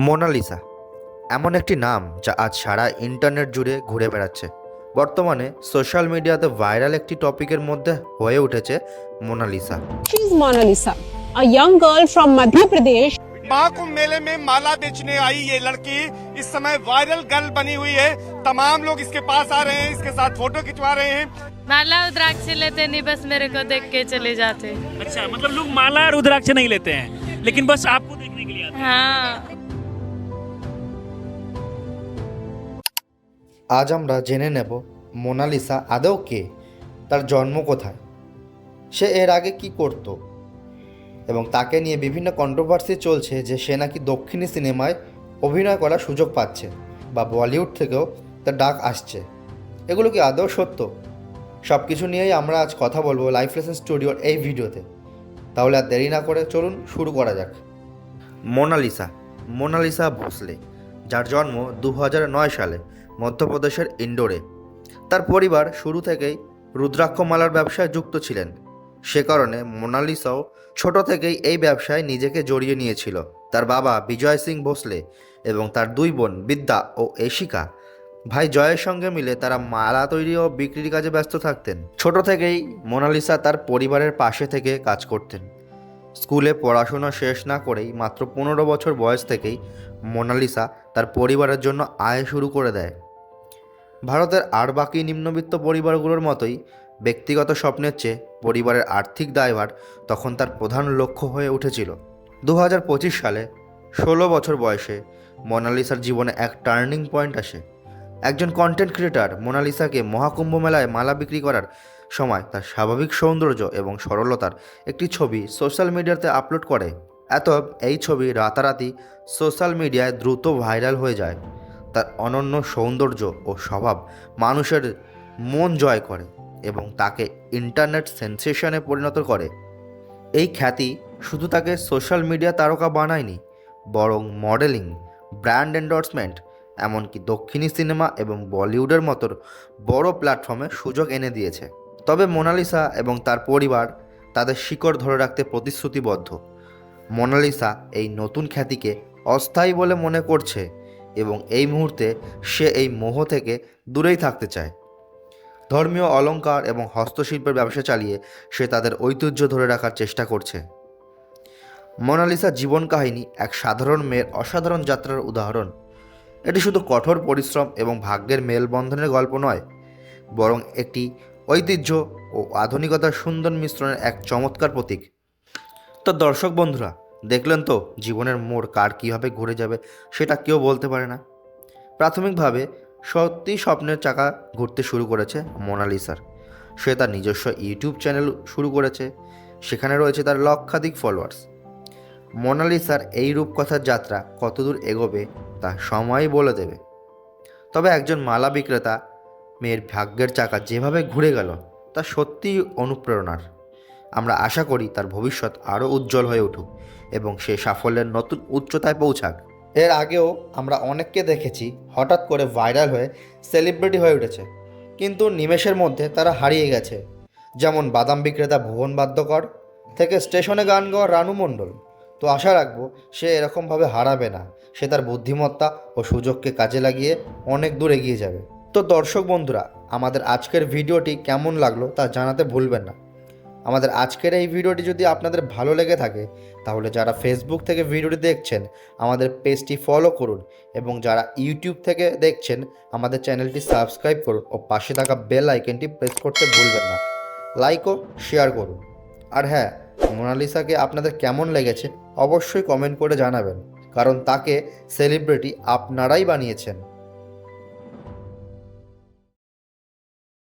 Mona Lisa এমন একটি নাম যা আজ সারা ইন্টারনেট জুড়ে ঘুরে বেড়াচ্ছে বর্তমানে সোশ্যাল মিডিয়াতে ভাইরাল একটি টপিকের মধ্যে হয়ে উঠেছে Monalisa She is Mona Lisa, a young girl from Madhya Pradesh Mahakumbh मेले में माला बेचने आई ये लड़की इस समय वायरल गर्ल बनी हुई है तमाम लोग इसके पास आ रहे हैं इसके साथ फोटो खिंचवा रहे हैं माला उद्राक्ष लेते नहीं बस मेरे को देख के चले जाते अच्छा मतलब लोग माला रुद्राक्ष नहीं लेते हैं लेकिन बस आपको देखने के लिए आते हाँ আজ আমরা জেনে নেব মোনালিসা আদৌ কে? তার জন্ম কোথায়? সে এর আগে কি করত? এবং তাকে নিয়ে বিভিন্ন কন্ট্রোভার্সি চলছে যে সে নাকি দক্ষিণী সিনেমায় অভিনয় করার সুযোগ পাচ্ছে বা বলিউড থেকেও তার ডাক আসছে। এগুলো কি আদৌ সত্য? সব কিছু নিয়েই আমরা আজ কথা বলব লাইফ লেসন স্টুডিওর এই ভিডিওতে। তাহলে আর দেরি না করে চলুন শুরু করা যাক। মোনালিসা মোনালিসা ভোসলে, যার জন্ম দু সালে। মধ্যপ্রদেশের ইন্ডোরে তার পরিবার শুরু থেকেই রুদ্রাক্ষমালার ব্যবসায় যুক্ত ছিলেন। সে কারণে মোনালিসাও ছোট থেকেই এই ব্যবসায় নিজেকে জড়িয়ে নিয়েছিল। তার বাবা বিজয় সিং ভোসলে এবং তার দুই বোন বিদ্যা ও এশিকা। ভাই জয়ের সঙ্গে মিলে তারা মালা তৈরি ও বিক্রির কাজে ব্যস্ত থাকতেন। ছোট থেকেই মোনালিসা তার পরিবারের পাশে থেকে কাজ করতেন। স্কুলে পড়াশোনা শেষ না করেই মাত্র পনেরো বছর বয়স থেকেই মোনালিসা তার পরিবারের জন্য আয় শুরু করে দেয়। ভারতের আর বাকি নিম্নবিত্ত পরিবারগুলোর মতোই ব্যক্তিগত স্বপ্নের চেয়ে পরিবারের আর্থিক দায়ভার তখন তার প্রধান লক্ষ্য হয়ে উঠেছিল। দু সালে ষোলো বছর বয়সে মোনালিসার জীবনে এক টার্নিং পয়েন্ট আসে। একজন কন্টেন্ট ক্রিয়েটার মোনালিসাকে মহাকুম্ভ মেলায় মালা বিক্রি করার সময় তার স্বাভাবিক সৌন্দর্য এবং সরলতার একটি ছবি সোশ্যাল মিডিয়াতে আপলোড করে। এত এই ছবি রাতারাতি সোশ্যাল মিডিয়ায় দ্রুত ভাইরাল হয়ে যায়। তার অনন্য সৌন্দর্য ও স্বভাব মানুষের মন জয় করে এবং তাকে ইন্টারনেট সেন্সেশনে পরিণত করে। এই খ্যাতি শুধু তাকে সোশ্যাল মিডিয়া তারকা বানায়নি, বরং মডেলিং ব্র্যান্ড এন্ডোর্সমেন্ট এমনকি দক্ষিণী সিনেমা এবং বলিউডের মতো বড় প্ল্যাটফর্মে সুযোগ এনে দিয়েছে। তবে মোনালিসা এবং তার পরিবার তাদের শিকড় ধরে রাখতে প্রতিশ্রুতিবদ্ধ। মোনালিসা এই নতুন খ্যাতিকে অস্থায়ী বলে মনে করছে। এবং এই মুহূর্তে সে এই মোহ থেকে দূরেই থাকতে চায়। ধর্মীয় অলংকার এবং হস্তশিল্পের ব্যবসা চালিয়ে সে তাদের ঐতিহ্য ধরে রাখার চেষ্টা করছে। মোনালিসা জীবন কাহিনী এক সাধারণ মেয়ের অসাধারণ যাত্রার উদাহরণ। এটি শুধু কঠোর পরিশ্রম এবং ভাগ্যের মেলবন্ধনের গল্প নয়, বরং একটি ঐতিহ্য ও আধুনিকতার সুন্দর মিশ্রণের এক চমৎকার প্রতীক। তো দর্শক বন্ধুরা দেখলেন তো জীবনের মোড় কার কীভাবে ঘুরে যাবে সেটা কেউ বলতে পারে না। প্রাথমিকভাবে সত্যি স্বপ্নের চাকা ঘুরতে শুরু করেছে মোনালিসার। সে তার নিজস্ব ইউটিউব চ্যানেল শুরু করেছে। সেখানে রয়েছে তার লক্ষাধিক ফলোয়ার্স মোনালিসার এই রূপকথার যাত্রা কতদূর এগোবে তা সময়ই বলে দেবে। তবে একজন মালা বিক্রেতা মেয়ের ভাগ্যের চাকা যেভাবে ঘুরে গেল, তা সত্যিই অনুপ্রেরণার। আমরা আশা করি তার ভবিষ্যৎ আরও উজ্জ্বল হয়ে উঠুক এবং সে সাফল্যের নতুন উচ্চতায় পৌঁছাক। এর আগেও আমরা অনেককে দেখেছি হঠাৎ করে ভাইরাল হয়ে সেলিব্রিটি হয়ে উঠেছে। কিন্তু নিমেষের মধ্যে তারা হারিয়ে গেছে। যেমন বাদাম বিক্রেতা ভুবন বাদ্যকর থেকে স্টেশনে গান গাওয়া রানু মণ্ডল। তো আশা রাখব সে এরকমভাবে হারাবে না। সে তার বুদ্ধিমত্তা ও সুযোগকে কাজে লাগিয়ে অনেক দূর এগিয়ে যাবে। তো দর্শক বন্ধুরা, আমাদের আজকের ভিডিওটি কেমন লাগল তা জানাতে ভুলবেন না। আমাদের আজকের এই ভিডিওটি যদি আপনাদের ভালো লেগে থাকে, তাহলে যারা ফেসবুক থেকে ভিডিওটি দেখছেন, আমাদের পেজটি ফলো করুন এবং যারা ইউটিউব থেকে দেখছেন, আমাদের চ্যানেলটি সাবস্ক্রাইব করুন ও পাশে থাকা বেল আইকনটি প্রেস করতে ভুলবেন না। লাইক ও শেয়ার করুন। আর হ্যাঁ মোনালিসাকে আপনাদের কেমন লেগেছে অবশ্যই কমেন্ট করে জানাবেন, কারণ তাকে সেলিব্রিটি আপনারাই বানিয়েছেন।